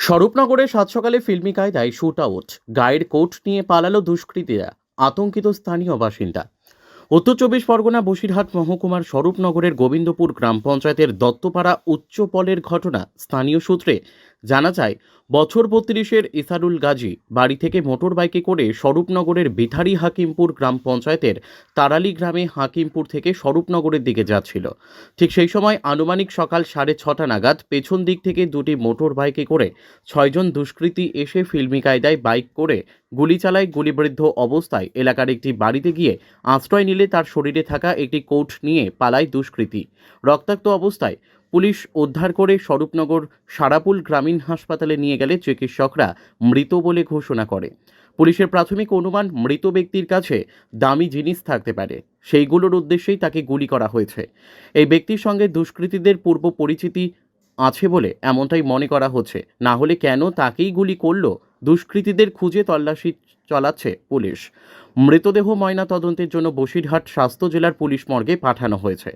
স্বরূপনগরে সাত সকালে ফিল্মি কায়দায় শুট আউট গায়ের কোট নিয়ে পালালো দুষ্কৃতীরা, আতঙ্কিত স্থানীয় বাসিন্দা। উত্তর চব্বিশ পরগনা বসিরহাট মহকুমার স্বরূপনগরের গোবিন্দপুর গ্রাম পঞ্চায়েতের দত্তপাড়া উচ্চপলের ঘটনা স্থানীয় সূত্রে জানা যায়, বছর বত্রিশের ইসারুল গাজী বাড়ি থেকে মোটর বাইকে করে স্বরূপনগরের বিথারি হাকিমপুর গ্রাম পঞ্চায়েতের তারালি গ্রামে হাকিমপুর থেকে স্বরূপনগরের দিকে যাচ্ছিল। ঠিক সেই সময় আনুমানিক সকাল সাড়ে ছটা নাগাদ পেছন দিক থেকে দুটি মোটর বাইকে করে ছয়জন দুষ্কৃতী এসে ফিল্মি কায়দায় বাইক করে গুলি চালায় গুলিবৃদ্ধ অবস্থায় এলাকার একটি বাড়িতে গিয়ে আশ্রয় নিলে তার শরীরে থাকা একটি কোট নিয়ে পালায় দুষ্কৃতী। রক্তাক্ত অবস্থায় পুলিশ উদ্ধার করে স্বরূপনগর সারাপুল গ্রামীণ হাসপাতালে নিয়ে গেলে চিকিৎসকরা মৃত বলে ঘোষণা করে। পুলিশের প্রাথমিক অনুমান, মৃত ব্যক্তির কাছে দামি জিনিস থাকতে পারে। সেইগুলোর উদ্দেশ্যেই তাকে গুলি করা হয়েছে। এই ব্যক্তির সঙ্গে দুষ্কৃতীদের পূর্ব পরিচিতি আছে বলে এমনটাই মনে করা হচ্ছে। না হলে কেন তাকেই গুলি করল? দুষ্কৃতীদের খুঁজে তল্লাশি চালাচ্ছে পুলিশ। মৃতদেহ ময়না তদন্তের জন্য বসিরহাট স্বাস্থ্য জেলার পুলিশ মর্গে পাঠানো হয়েছে।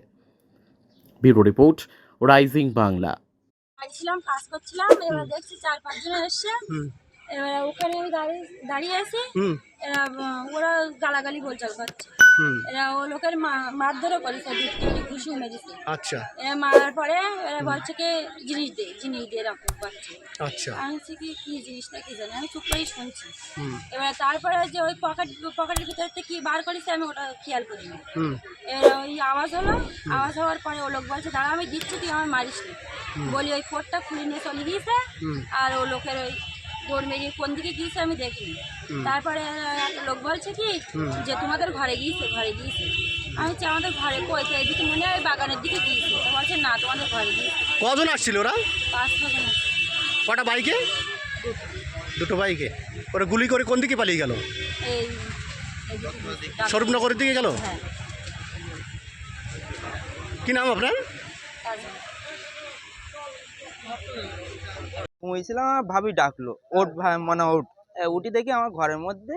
ব্যুরো রিপোর্ট রাইজিং বাংলা ছিলাম পাস করছিলাম এবার দেখছি চার পাঁচজন এসছে হুম। এবার ওখানে আমি দাঁড়িয়ে দাঁড়িয়ে আছি এরা ওরা গালাগালি বলচাল করছে। এরা ও লোকের মা- মারধরও করেছে ঘুষি মেরেছে। আচ্ছা। এরা মারার পরে এরা বলছে কি জিনিস দে জিনিস দিয়ে এরকম করছে আচ্ছা। আমি বলছি কি কি জিনিসটা কি জানি? আমি চুপ করেই শুনছি। এবার তারপরে যে ওই পকেট পকেটের ভিতর থেকে কি বার করেছে আমি ওটা খেয়াল করিনি। হুম। এবার ওই আওয়াজ হলো আওয়াজ হওয়ার পরে ও লোক বলছে দাঁড়া আমি দিচ্ছি তুই আমার মারিস বলি ওই কোটটা খুলে নিয়ে চলে গিয়েছে আর ও লোকের ওই দৌড় মেরিয়ে কোন দিকে গিয়েছে আমি দেখিনি। তারপরে একটা লোক বলছে কি যে তোমাদের ঘরে গিয়েছে ঘরে গিয়েছে। আমি বলছি আমাদের ঘরে কই তো? এদিকে মনে হয় বাগানের দিকে গিয়েছে। তো বলছে না তোমাদের ঘরে গিয়েছে। কজন আসছিল ওরা? পাঁচ ছজন কটা বাইকে? দুটো বাইকে। ওরা গুলি করে কোন দিকে পালিয়ে গেল? এই স্বরূপনগরের দিকে গেল? হ্যাঁ। কি নাম আপনার। ঘুমিয়েছিলাম আমার ভাবি ডাকলো ওট ভাই মানে ওট উঠি দেখি আমার ঘরের মধ্যে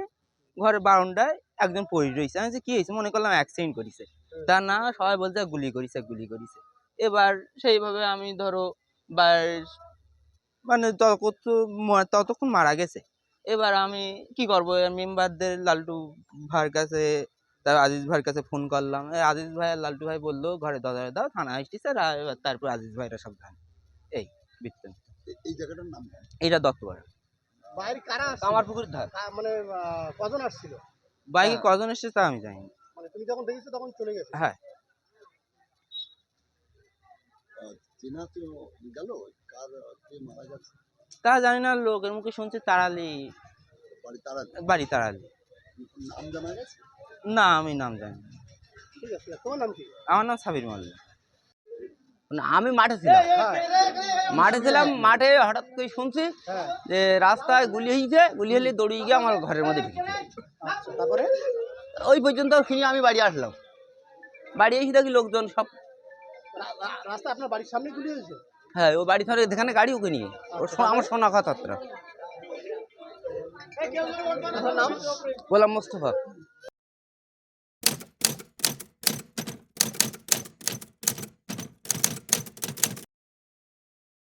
ঘরের বারান্দায় একজন পড়ে রয়েছে। আমি কি হয়েছে? মনে করলাম অ্যাক্সিডেন্ট করেছে। তা না সবাই বলছে গুলি করেছে গুলি করেছে। এবার সেইভাবে আমি ধরো বা মানে ততক্ষণ মারা গেছে। এবার আমি কি করব? মেম্বারদের লালটু ভাইয়ের কাছে তার আজিজ ভাইয়ের কাছে ফোন করলাম। আজিজ ভাই আর লালটু ভাই বলল ঘরে দরজা দাও থানা আসছি স্যার তারপর আজিজ ভাইরা সব জানে এই বৃত্তান্ত এই জায়গাটার নাম? এইটা দত্তপাড়া। বাইরে কারা? কামার পুকুরের ধার। মানে কজন আসছিল? বাইকে হ্যাঁ। কজন এসেছে তা আমি জানি না। মানে তুমি যখন দেখেছ তখন চলে গেছে? হ্যাঁ। চেনা তো গেল? কার কে মারা গেছে? তা জানি না লোকের মুখে শুনছি তাড়ালি বাড়ি তারা বাড়ি তাড়ালি নাম জানা গেছে? না আমি নাম জানি না। ঠিক আছে তোমার নাম কি? আমার নাম সাবির মাল্লা আমি মাঠে ছিলাম। মাঠে ছিলাম মাঠে হঠাৎ করে শুনছি যে রাস্তায় গুলি হয়েছে গুলি হলে দৌড়িয়ে গিয়ে আমার ঘরের মধ্যে ঢুকে আচ্ছা তারপরে? ওই পর্যন্ত শুনি আমি বাড়ি আসলাম। বাড়ি এসে দেখি লোকজন সব রাস্তা আপনার বাড়ির সামনে গুলি হয়েছে? হ্যাঁ ও বাড়ি ধরে যেখানে গাড়ি ওকে নিয়ে। ওর আমার শোনা কথা গোলাম মোস্তফা।